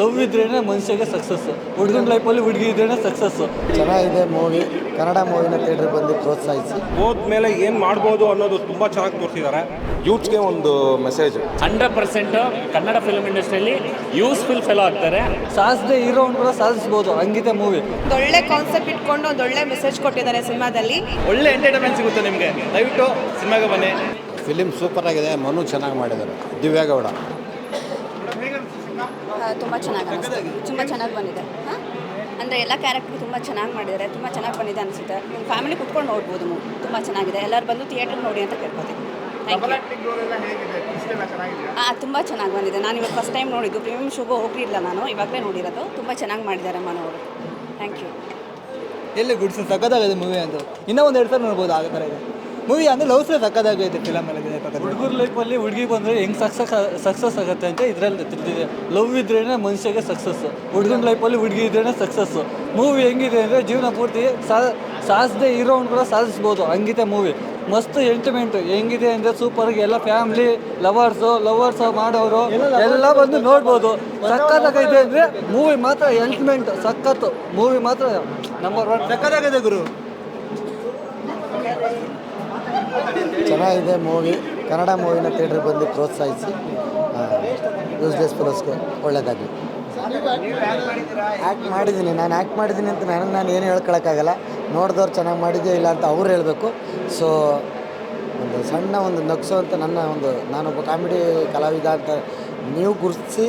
Love ಇದ್ರೇನೆ ಮನುಷ್ಯಗೆ success ಹುಡುಗನ ಲೈಫಲ್ಲಿ ಹುಡುಗಿ ಇದ್ರೇನೆ ಸಕ್ಸಸ್ ಚೆನ್ನಾಗಿದೆ ಮೂವಿ ಕನ್ನಡ ಮೂವಿನ ಥಿಯೇಟರ್ ಬಂದು ಪ್ರೋತ್ಸಾಹಿಸಿ. ಹೋದ್ಮೇಲೆ ಏನು ಮಾಡ್ಬೋದು ಅನ್ನೋದು ತುಂಬ ಚೆನ್ನಾಗಿ ತೋರಿಸಿದ್ದಾರೆ ಯೂತ್ಗೆ ಒಂದು message hundred percent Kannada film ಇಂಡಸ್ಟ್ರಿಯಲ್ಲಿ ಯೂಸ್ಫುಲ್ ಫೆಲೋ ಆಗ್ತಾರೆ. ಸಾಧಿಸದೆ ಇರೋನ್ ಕೂಡ ಸಾಧಿಸ್ಬೋದು. ಹಂಗಿದೆ ಮೂವಿ ಒಳ್ಳೆ ಕಾನ್ಸೆಪ್ಟ್ ಇಟ್ಕೊಂಡು ಒಂದು ಒಳ್ಳೆ ಮೆಸೇಜ್ ಕೊಟ್ಟಿದ್ದಾರೆ ಸಿನಿಮಾದಲ್ಲಿ. ಒಳ್ಳೆ ಎಂಟರ್ಟೈನ್ಮೆಂಟ್ ಸಿಗುತ್ತೆ ನಿಮಗೆ. ದಯವಿಟ್ಟು ಸಿನಿಮಾಗೆ ಬನ್ನಿ. ಫಿಲಿಮ್ ಸೂಪರ್ ಆಗಿದೆ. ಮನು ಚೆನ್ನಾಗಿ ಮಾಡಿದ್ದಾರೆ. ದಿವ್ಯಾಗೌಡ. ತುಂಬ ಚೆನ್ನಾಗಿ ಅನಿಸ್ತು. ತುಂಬ ಚೆನ್ನಾಗಿ ಬಂದಿದೆ. ಹಾಂ? ಅಂದರೆ ಎಲ್ಲ ಕ್ಯಾರೆಕ್ಟರ್ ತುಂಬ ಚೆನ್ನಾಗಿ ಮಾಡಿದ್ದಾರೆ ತುಂಬ ಚೆನ್ನಾಗಿ ಬಂದಿದೆ ಅನಿಸುತ್ತೆ. ನಿಮ್ಮ ಫ್ಯಾಮಿಲಿ ಕುತ್ಕೊಂಡು ನೋಡ್ಬೋದು ಮೂವಿ ತುಂಬ ಚೆನ್ನಾಗಿದೆ. ಎಲ್ಲರೂ ಬಂದು ಥಿಯೇಟ್ರಿಗೆ ನೋಡಿ ಅಂತ ಕೇಳ್ಕೊತೀನಿ ಹಾಂ ತುಂಬ ಚೆನ್ನಾಗಿ ಬಂದಿದೆ. ನಾನು ಇವಾಗ ಫಸ್ಟ್ ಟೈಮ್ ನೋಡಿದ್ದು. ಪ್ರೀಮಿಯಂ ಶೋಗೂ ಹೋಗಿರಲಿಲ್ಲ ನಾನು. ಇವಾಗಲೇ ನೋಡಿರೋದು. ತುಂಬ ಚೆನ್ನಾಗಿ ಮಾಡಿದ್ದಾರೆ ಮನೋರು ಥ್ಯಾಂಕ್ ಯು ಎಲ್ಲಿ ಗುಡ್ಸು ಸಕ್ಕದಾಗಿದೆ ಮೂವಿ ಅಂತ. ಇನ್ನೂ ಒಂದು ಎರಡು ಸಲ ನೋಡ್ಬೋದು ಆ ಥರ ಇದೆ. ಮೂವಿ ಅಂದರೆ ಲವ್ ಸ್ಟೋರಿ ಸಕ್ಕದಾಗೈತೆ ಫಿಲಮ್ ಅಲ್ಲಿ ಹುಡುಗರ ಲೈಫಲ್ಲಿ ಹುಡುಗಿ ಬಂದರೆ ಹೆಂಗ್ ಸಕ್ಸಸ್ ಸಕ್ಸಸ್ ಆಗುತ್ತೆ ಅಂತ ಇದರಲ್ಲಿ ತಿಳಿದಿದೆ. ಲವ್ ಇದ್ರೇನೆ ಮನುಷ್ಯಗೆ ಸಕ್ಸಸ್ ಹುಡುಗನ ಲೈಫಲ್ಲಿ ಹುಡುಗಿ ಇದ್ರೇನೆ ಸಕ್ಸಸ್ ಮೂವಿ ಹೆಂಗಿದೆ ಅಂದರೆ ಜೀವನ ಪೂರ್ತಿ ಸಾ ಸಾಧಿಸದೆ ಇರೋನ್ ಕೂಡ ಸಾಧಿಸ್ಬೋದು. ಹಂಗಿದೆ ಮೂವಿ ಮಸ್ತ್ ಎಂಟರ್ಮೆಂಟ್ ಹೆಂಗಿದೆ ಅಂದರೆ ಸೂಪರ್ಗೆ ಎಲ್ಲ ಫ್ಯಾಮಿಲಿ ಲವರ್ಸು ಲವರ್ಸ್ ಮಾಡೋರು ಎಲ್ಲ ಬಂದು ನೋಡ್ಬೋದು. ಸಕ್ಕತ್ತಾಗೈತೆ ಅಂದರೆ ಮೂವಿ ಮಾತ್ರ ಎಂಟ್ಮೆಂಟ್ ಸಖತ್ತು. ಮೂವಿ ಮಾತ್ರ ನಂಬರ್ ಒನ್ ಸಕ್ಕತ್ತಾಗಿದೆ ಗುರು. ಚೆನ್ನಾಗಿದೆ ಮೂವಿ. ಕನ್ನಡ ಮೂವಿನ ಥಿಯೇಟ್ರಿಗೆ ಬಂದು ಪ್ರೋತ್ಸಾಹಿಸಿ ಯೂಸ್ಲೆಸ್ ಫಿಲೋಸ್ಗೆ ಒಳ್ಳೆಯದಾಗಲಿ ಆ್ಯಕ್ಟ್ ಮಾಡಿದ್ದೀನಿ. ನಾನು ಆ್ಯಕ್ಟ್ ಮಾಡಿದ್ದೀನಿ ಅಂತ ನನಗೆ ನಾನು ಏನು ಹೇಳ್ಕೊಳಕ್ಕಾಗಲ್ಲ. ನೋಡಿದವ್ರು ಚೆನ್ನಾಗಿ ಮಾಡಿದ್ಯೋ ಇಲ್ಲ ಅಂತ ಅವ್ರು ಹೇಳಬೇಕು. ಸೊ ಒಂದು ಸಣ್ಣ ಒಂದು ನಗ್ಸೋ ಅಂತ ನನ್ನ ಒಂದು ನಾನೊಬ್ಬ ಕಾಮಿಡಿ ಕಲಾವಿದ ಅಂತ ನೀವು ಗುರುತಿಸಿ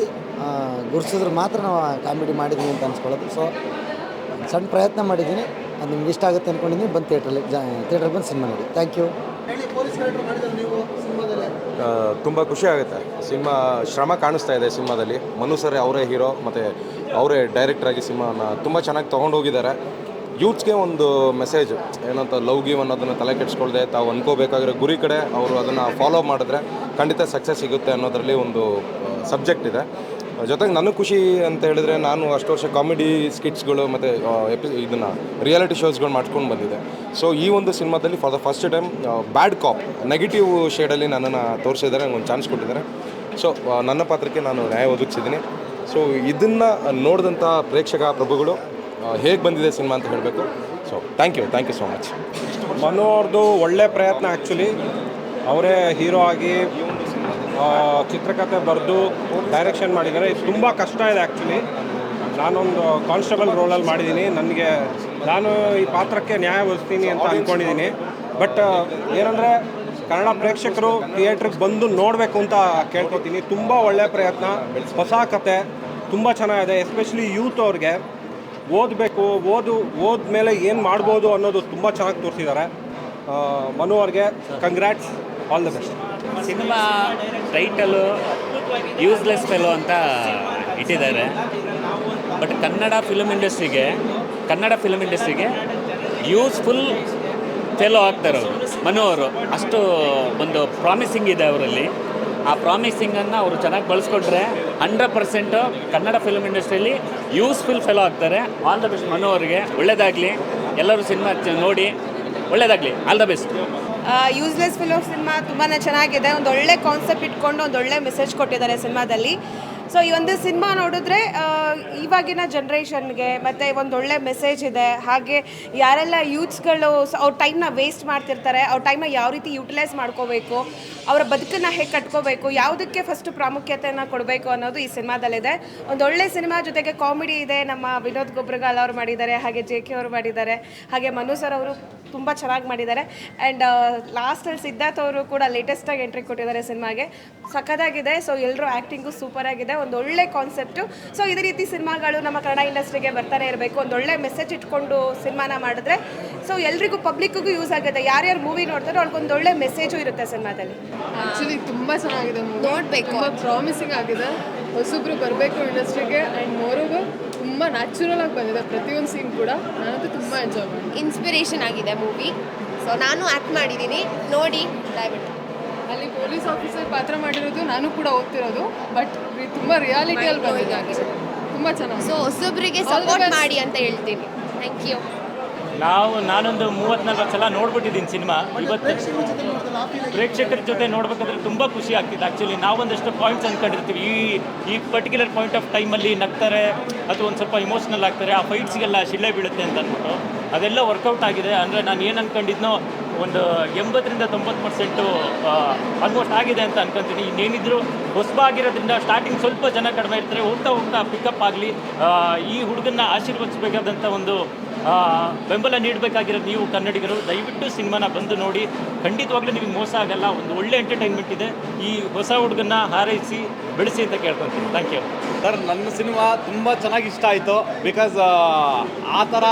ಗುರುತಿಸಿದ್ರೆ ಮಾತ್ರ ನಾವು ಕಾಮಿಡಿ ಮಾಡಿದ್ದೀನಿ ಅಂತ ಅನ್ಸ್ಕೊಳ್ಳೋದು. ಸೊ ಸಣ್ಣ ಪ್ರಯತ್ನ ಮಾಡಿದ್ದೀನಿ. ಅದು ನಿಮ್ಗೆ ಇಷ್ಟ ಆಗುತ್ತೆ ಅಂದ್ಕೊಂಡಿದ್ದೀನಿ ಬಂದು ಥಿಯೇಟ್ರಲ್ಲಿ ಜ ಥಿಯೇಟ್ರಿಗೆ ಬಂದು ಸಿನಿಮಾ ನೋಡಿ. ಥ್ಯಾಂಕ್ ಯು ತುಂಬ ಖುಷಿ ಆಗುತ್ತೆ. ಸಿನಿಮಾ ಶ್ರಮ ಕಾಣಿಸ್ತಾ ಇದೆ ಸಿನಿಮಾದಲ್ಲಿ. ಮನು ಸರ್ ಅವರೇ ಹೀರೋ ಮತ್ತು ಅವರೇ ಡೈರೆಕ್ಟ್ರಾಗಿ ಸಿನಿಮಾನ ತುಂಬ ಚೆನ್ನಾಗಿ ತೊಗೊಂಡೋಗಿದ್ದಾರೆ ಯೂತ್ಸ್ಗೆ ಒಂದು ಮೆಸೇಜ್ ಏನಂತ ಲವ್ ಗಿವ್ ಅನ್ನೋದನ್ನು ತಲೆ ಕೆಡಿಸ್ಕೊಳ್ದೆ ತಾವು ಅನ್ಕೋಬೇಕಾಗಿರೋ ಗುರಿ ಕಡೆ ಅವರು ಅದನ್ನು ಫಾಲೋ ಮಾಡಿದ್ರೆ ಖಂಡಿತ ಸಕ್ಸಸ್ ಸಿಗುತ್ತೆ ಅನ್ನೋದರಲ್ಲಿ ಒಂದು ಸಬ್ಜೆಕ್ಟ್ ಇದೆ. ಜೊತೆಗೆ ನನಗೆ ಖುಷಿ ಅಂತ ಹೇಳಿದ್ರೆ ನಾನು ಅಷ್ಟು ವರ್ಷ ಕಾಮಿಡಿ ಸ್ಕಿಟ್ಸ್ಗಳು ಮತ್ತು ಎಪಿ ಇದನ್ನು ರಿಯಾಲಿಟಿ ಶೋಸ್ಗಳು ಮಾಡ್ಕೊಂಡು ಬಂದಿದ್ದೆ. ಸೊ ಈ ಒಂದು ಸಿನಿಮಾದಲ್ಲಿ for the first time bad cop negative ಶೇಡಲ್ಲಿ ನನ್ನನ್ನು ತೋರಿಸಿದ್ದಾರೆ ಒಂದು ಚಾನ್ಸ್ ಕೊಟ್ಟಿದ್ದಾರೆ. ಸೊ ನನ್ನ ಪಾತ್ರಕ್ಕೆ ನಾನು ನ್ಯಾಯ ಒದಗಿಸಿದ್ದೀನಿ. ಸೊ ಇದನ್ನು ನೋಡಿದಂಥ ಪ್ರೇಕ್ಷಕ ಪ್ರಭುಗಳು ಹೇಗೆ ಬಂದಿದೆ ಸಿನಿಮಾ ಅಂತ ಹೇಳಬೇಕು. So thank you thank you so much Manu ಅವ್ರದ್ದು ಒಳ್ಳೆ ಪ್ರಯತ್ನ ಆ್ಯಕ್ಚುಲಿ ಅವರೇ ಹೀರೋ ಆಗಿ ಚಿತ್ರಕಥೆ ಬರೆದು ಡೈರೆಕ್ಷನ್ ಮಾಡಿದ್ದಾರೆ. ಇದು ತುಂಬ ಕಷ್ಟ ಇದೆ ಆ್ಯಕ್ಚುಲಿ ನಾನೊಂದು ಕಾನ್ಸ್ಟೇಬಲ್ ರೋಲಲ್ಲಿ ಮಾಡಿದ್ದೀನಿ. ನನಗೆ ನಾನು ಈ ಪಾತ್ರಕ್ಕೆ ನ್ಯಾಯ ಒಲಿಸ್ತೀನಿ ಅಂತ ಅಂದ್ಕೊಂಡಿದ್ದೀನಿ ಬಟ್ ಏನಂದರೆ ಕನ್ನಡ ಪ್ರೇಕ್ಷಕರು ಥಿಯೇಟ್ರಿಗೆ ಬಂದು ನೋಡಬೇಕು ಅಂತ ಕೇಳ್ಕೊತೀನಿ. ತುಂಬ ಒಳ್ಳೆಯ ಪ್ರಯತ್ನ. ಹೊಸ ಕತೆ. ತುಂಬ ಚೆನ್ನಾಗಿದೆ. ಎಸ್ಪೆಷಲಿ ಯೂತ್ ಅವ್ರಿಗೆ ಓದಬೇಕು ಓದು ಮೇಲೆ ಏನು ಮಾಡ್ಬೋದು ಅನ್ನೋದು ತುಂಬ ಚೆನ್ನಾಗಿ ತೋರಿಸಿದ್ದಾರೆ. ಮನು ಅವ್ರಿಗೆ congrats all the best cinema title useless fellow ಅಂತ ಇಟ್ಟಿದ್ದಾರೆ. ಬಟ್ ಕನ್ನಡ ಫಿಲ್ಮ್ ಇಂಡಸ್ಟ್ರಿಗೆ ಕನ್ನಡ ಫಿಲ್ಮ್ ಇಂಡಸ್ಟ್ರಿಗೆ ಯೂಸ್ಫುಲ್ ಫೆಲೋ ಆಗ್ತಾರೆ ಅವರು. ಮನು ಅವರು. ಅಷ್ಟು ಒಂದು ಪ್ರಾಮಿಸಿಂಗ್ ಇದೆ ಅವರಲ್ಲಿ. ಆ ಪ್ರಾಮಿಸಿಂಗನ್ನು ಅವರು ಚೆನ್ನಾಗಿ ಬಳಸ್ಕೊಟ್ರೆ ಹಂಡ್ರೆಡ್ ಪರ್ಸೆಂಟು ಕನ್ನಡ ಫಿಲ್ಮ್ ಇಂಡಸ್ಟ್ರಿಯಲ್ಲಿ ಯೂಸ್ಫುಲ್ ಫೆಲೋ ಆಗ್ತಾರೆ. ಆಲ್ ದ ಬೆಸ್ಟ್ ಮನು ಅವರಿಗೆ. ಒಳ್ಳೆಯದಾಗಲಿ ಎಲ್ಲರೂ ಸಿನಿಮಾ ನೋಡಿ. ಒಳ್ಳೆಯದಾಗಲಿ all the best useless film cinema ತುಂಬಾ ಚೆನ್ನಾಗಿದೆ. ಒಂದು ಒಳ್ಳೆ ಕಾನ್ಸೆಪ್ಟ್ ಇಟ್ಕೊಂಡು ಒಂದು ಒಳ್ಳೆ ಮೆಸೇಜ್ ಕೊಟ್ಟಿದ್ದಾರೆ ಸಿನಿಮಾದಲ್ಲಿ. ಸೊ ಈ ಒಂದು ಸಿನಿಮಾ ನೋಡಿದ್ರೆ ಇವಾಗಿನ ಜನ್ರೇಷನ್ಗೆ ಮತ್ತು ಒಂದು ಒಳ್ಳೆ ಮೆಸೇಜ್ ಇದೆ. ಹಾಗೆ ಯಾರೆಲ್ಲ ಯೂತ್ಸ್ಗಳು ಅವ್ರ ಟೈಮ್ನ ವೇಸ್ಟ್ ಮಾಡ್ತಿರ್ತಾರೆ, ಅವ್ರ ಟೈಮ್ನ ಯಾವ ರೀತಿ ಯೂಟಿಲೈಸ್ ಮಾಡ್ಕೋಬೇಕು, ಅವರ ಬದುಕನ್ನು ಹೇಗೆ ಕಟ್ಕೋಬೇಕು, ಯಾವುದಕ್ಕೆ ಫಸ್ಟ್ ಪ್ರಾಮುಖ್ಯತೆಯನ್ನು ಕೊಡಬೇಕು ಅನ್ನೋದು ಈ ಸಿನಿಮಾದಲ್ಲಿದೆ. ಒಂದು ಒಳ್ಳೆ ಸಿನಿಮಾ ಜೊತೆಗೆ ಕಾಮಿಡಿ ಇದೆ. ನಮ್ಮ ವಿನೋದ್ ಗೊಬ್ರಗಾಲ್ ಅವರು ಮಾಡಿದ್ದಾರೆ, ಹಾಗೆ ಜೆ ಕೆ ಅವರು ಮಾಡಿದ್ದಾರೆ, ಹಾಗೆ ಮನು ಸರ್ ಅವರು ತುಂಬ ಚೆನ್ನಾಗಿ ಮಾಡಿದ್ದಾರೆ. ಆ್ಯಂಡ್ ಲಾಸ್ಟಲ್ಲಿ ಸಿದ್ಧಾರ್ಥ್ ಅವರು ಕೂಡ ಲೇಟೆಸ್ಟಾಗಿ ಎಂಟ್ರಿ ಕೊಟ್ಟಿದ್ದಾರೆ ಸಿನಿಮಾಗೆ. ಸಖತ್ತಾಗಿದೆ. ಸೊ ಎಲ್ಲರೂ ಆ್ಯಕ್ಟಿಂಗು ಸೂಪರ್ ಆಗಿದೆ. ಒಂದು ಒಳ್ಳೆ ಕಾನ್ಸೆಪ್ಟು ಸೊ ಇದೇ ರೀತಿ ಸಿನಿಮಾಗಳು ನಮ್ಮ ಕನ್ನಡ ಇಂಡಸ್ಟ್ರಿಗೆ ಬರ್ತಾನೆ ಇರಬೇಕು ಒಂದು ಒಳ್ಳೆ ಮೆಸೇಜ್ ಇಟ್ಕೊಂಡು ಸಿನಿಮಾನ ಮಾಡಿದ್ರೆ. ಸೊ ಎಲ್ರಿಗೂ ಪಬ್ಲಿಕ್ಕಿಗೂ ಯೂಸ್ ಆಗುತ್ತೆ. ಯಾರ್ಯಾರು ಮೂವಿ ನೋಡ್ತಾರೋ ಅವ್ರಿಗೊಂದು ಒಳ್ಳೆ ಮೆಸೇಜು ಇರುತ್ತೆ ಸಿನಿಮಾದಲ್ಲಿ. ಆ್ಯಕ್ಚುಲಿ ತುಂಬ ಚೆನ್ನಾಗಿದೆ ನೋಡಬೇಕು. ತುಂಬ ಪ್ರಾಮಿಸಿಂಗ್ ಆಗಿದೆ. ಹೊಸಬ್ರು ಬರಬೇಕು ಇಂಡಸ್ಟ್ರಿಗೆ ಆ್ಯಂಡ್ ಮೋರೋವರ್ ತುಂಬ ನ್ಯಾಚುರಲ್ ಆಗಿ ಬಂದಿದೆ ಪ್ರತಿಯೊಂದು ಸೀನ್ ಕೂಡ. ನಾನಂತೂ ತುಂಬ ಎಂಜಾಯ್ ಮಾಡಿ ಇನ್ಸ್ಪಿರೇಷನ್ ಆಗಿದೆ ಮೂವಿ ಸೊ ನಾನು ಆ್ಯಕ್ಟ್ ಮಾಡಿದ್ದೀನಿ ನೋಡಿ ದಯವಿಟ್ಟು. ಅಲ್ಲಿ ಪೊಲೀಸ್ ಆಫೀಸರ್ ಪಾತ್ರ ಮಾಡಿರೋದು ನಾನು ಕೂಡ ಓದ್ತಿರೋದು ಬಟ್ ತುಂಬ ರಿಯಾಲಿಟಿಯಲ್ಲಿ ಬಂದಿದೆ ತುಂಬ ಚೆನ್ನಾಗಿ ಸೊ ಹೊಸೊಬ್ಬರಿಗೆ ಸಪೋರ್ಟ್ ಮಾಡಿ ಅಂತ ಹೇಳ್ತೀನಿ. ಥ್ಯಾಂಕ್ ಯು ನಾವು ನಾನೊಂದು ಮೂವತ್ನಾಲ್ಕು ಸಲ ನೋಡ್ಬಿಟ್ಟಿದ್ದೀನಿ ಸಿನಿಮಾ ಇವತ್ತು. ಪ್ರೇಕ್ಷಕರ ಜೊತೆ ನೋಡ್ಬೇಕಾದ್ರೆ ತುಂಬ ಖುಷಿ ಆಗ್ತಿದೆ ಆ್ಯಕ್ಚುಲಿ ನಾವೊಂದಷ್ಟು ಪಾಯಿಂಟ್ಸ್ ಅಂದ್ಕೊಂಡಿರ್ತೀವಿ ಈ ಈ ಪರ್ಟಿಕ್ಯುಲರ್ ಪಾಯಿಂಟ್ ಆಫ್ ಟೈಮಲ್ಲಿ ನಗ್ತಾರೆ ಅಥವಾ ಒಂದು ಸ್ವಲ್ಪ ಇಮೋಷ್ನಲ್ ಆಗ್ತಾರೆ ಆ ಫೈಟ್ಸ್ಗೆಲ್ಲ ಶಿಳ್ಳೆ ಬೀಳುತ್ತೆ ಅಂತ ಅಂದ್ಬಿಟ್ಟು ಅದೆಲ್ಲ ವರ್ಕೌಟ್ ಆಗಿದೆ. ಅಂದರೆ ನಾನು ಏನು ಅಂದ್ಕೊಂಡಿದ್ನೋ ಒಂದು ಎಂಬತ್ತರಿಂದ ತೊಂಬತ್ತು ಪರ್ಸೆಂಟು ಆಲ್ಮೋಸ್ಟ್ ಆಗಿದೆ ಅಂತ ಅನ್ಕೊಂತೀನಿ. ಇನ್ನೇನಿದ್ರು ಹೊಸಬಾಗಿರೋದ್ರಿಂದ ಸ್ಟಾರ್ಟಿಂಗ್ ಸ್ವಲ್ಪ ಜನ ಕಡಿಮೆ ಇರ್ತಾರೆ. ಹೋಗ್ತಾ ಹೋಗ್ತಾ ಪಿಕಪ್ ಆಗಲಿ ಈ ಹುಡುಗನ್ನ ಆಶೀರ್ವದಿಸಬೇಕಾದಂಥ ಒಂದು ಬೆಂಬಲ ನೀಡಬೇಕಾಗಿರೋದು ನೀವು ಕನ್ನಡಿಗರು. ದಯವಿಟ್ಟು ಸಿನಿಮಾನ ಬಂದು ನೋಡಿ. ಖಂಡಿತವಾಗ್ಲೂ ನಿಮಗೆ ಮೋಸ ಆಗಲ್ಲ. ಒಂದು ಒಳ್ಳೆ ಎಂಟರ್ಟೈನ್ಮೆಂಟ್ ಇದೆ. ಈ ಹೊಸ ಹುಡುಗನ್ನ ಹಾರೈಸಿ, ಬೆಳೆಸಿ ಅಂತ ಕೇಳ್ಕೊತೀನಿ. ಥ್ಯಾಂಕ್ ಯು ಸರ್ ನನ್ನ ಸಿನಿಮಾ ತುಂಬ ಚೆನ್ನಾಗಿ ಇಷ್ಟ ಆಯಿತು. ಬಿಕಾಸ್ ಆ ಥರ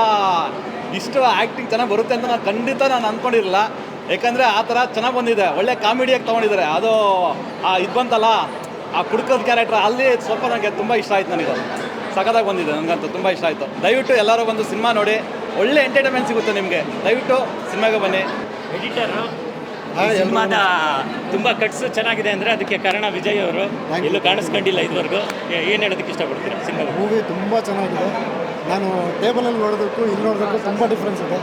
ಇಷ್ಟು ಆ್ಯಕ್ಟಿಂಗ್ ಚೆನ್ನಾಗಿ ಬರುತ್ತೆ ಅಂತ ನಾನು ಖಂಡಿತ ನಾನು ಅಂದ್ಕೊಂಡಿರಲಿಲ್ಲ ಯಾಕಂದರೆ ಆ ಥರ ಚೆನ್ನಾಗಿ ಬಂದಿದೆ. ಒಳ್ಳೆ ಕಾಮಿಡಿಯಾಗಿ ತೊಗೊಂಡಿದ್ದಾರೆ. ಅದು ಆ ಇದು ಬಂತಲ್ಲ ಆ ಕುಡ್ಕದ ಕ್ಯಾರೆಕ್ಟರ್ ಅಲ್ಲಿ ಸ್ವಲ್ಪ ನನಗೆ ತುಂಬ ಇಷ್ಟ ಆಯ್ತು ನನಗೆ ಸಖತ್ತಾಗಿ ಬಂದಿದೆ ನನಗಂತೂ ತುಂಬ ಇಷ್ಟ ಆಯಿತು. ದಯವಿಟ್ಟು ಎಲ್ಲರೂ ಬಂದು ಸಿನಿಮಾ ನೋಡಿ. ಒಳ್ಳೆ ಎಂಟರ್ಟೈನ್ಮೆಂಟ್ ಸಿಗುತ್ತೆ ನಿಮಗೆ. ದಯವಿಟ್ಟು ಸಿನಿಮಾಗೆ ಬನ್ನಿ. ಎಡಿಟರು ಸಿನಿಮಾದ ತುಂಬ ಕಟ್ಸು ಚೆನ್ನಾಗಿದೆ ಅಂದರೆ ಅದಕ್ಕೆ ಕಾರಣ ವಿಜಯ್ ಅವರು. ಎಲ್ಲೂ ಕಾಣಿಸ್ಕೊಂಡಿಲ್ಲ ಇದುವರೆಗೂ. ಏನು ಹೇಳೋದಕ್ಕೆ ಇಷ್ಟಪಡ್ತೀರಾ ಸಿನಿಮಾ ಮೂವಿ ತುಂಬ ಚೆನ್ನಾಗಿದೆ. ನಾನು ಟೇಬಲಲ್ಲಿ ನೋಡೋದಕ್ಕೂ ಇಲ್ಲಿ ನೋಡೋದಕ್ಕೂ ತುಂಬ ಡಿಫ್ರೆನ್ಸ್ ಇದೆ.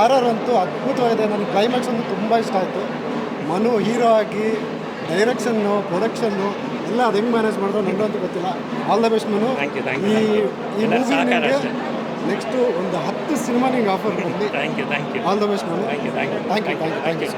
ಆರ್ ಅಂತೂ ಅದ್ಭುತವಾಗಿದೆ. ನನಗೆ ಕ್ಲೈಮ್ಯಾಕ್ಸ್ ಅಂತೂ ತುಂಬ ಇಷ್ಟ ಆಯಿತು. ಮನು ಹೀರೋ ಆಗಿ ಡೈರೆಕ್ಷನ್ನು ಪ್ರೊಡಕ್ಷನ್ನು ಎಲ್ಲ ಅದು ಹೆಂಗೆ ಮ್ಯಾನೇಜ್ ಮಾಡಿದ್ರು ನನಗಂತೂ ಗೊತ್ತಿಲ್ಲ. All the best Manu. ಈ. ಈ ಮೂವಿ ನಿಮಗೆ ನೆಕ್ಸ್ಟು ಒಂದು ಹತ್ತು ಸಿನಿಮಾ ನಿಮಗೆ ಆಫರ್ ಕೊಡಲಿ thank you thank you all the best Manu. Thank you thank you thank you thank you thank you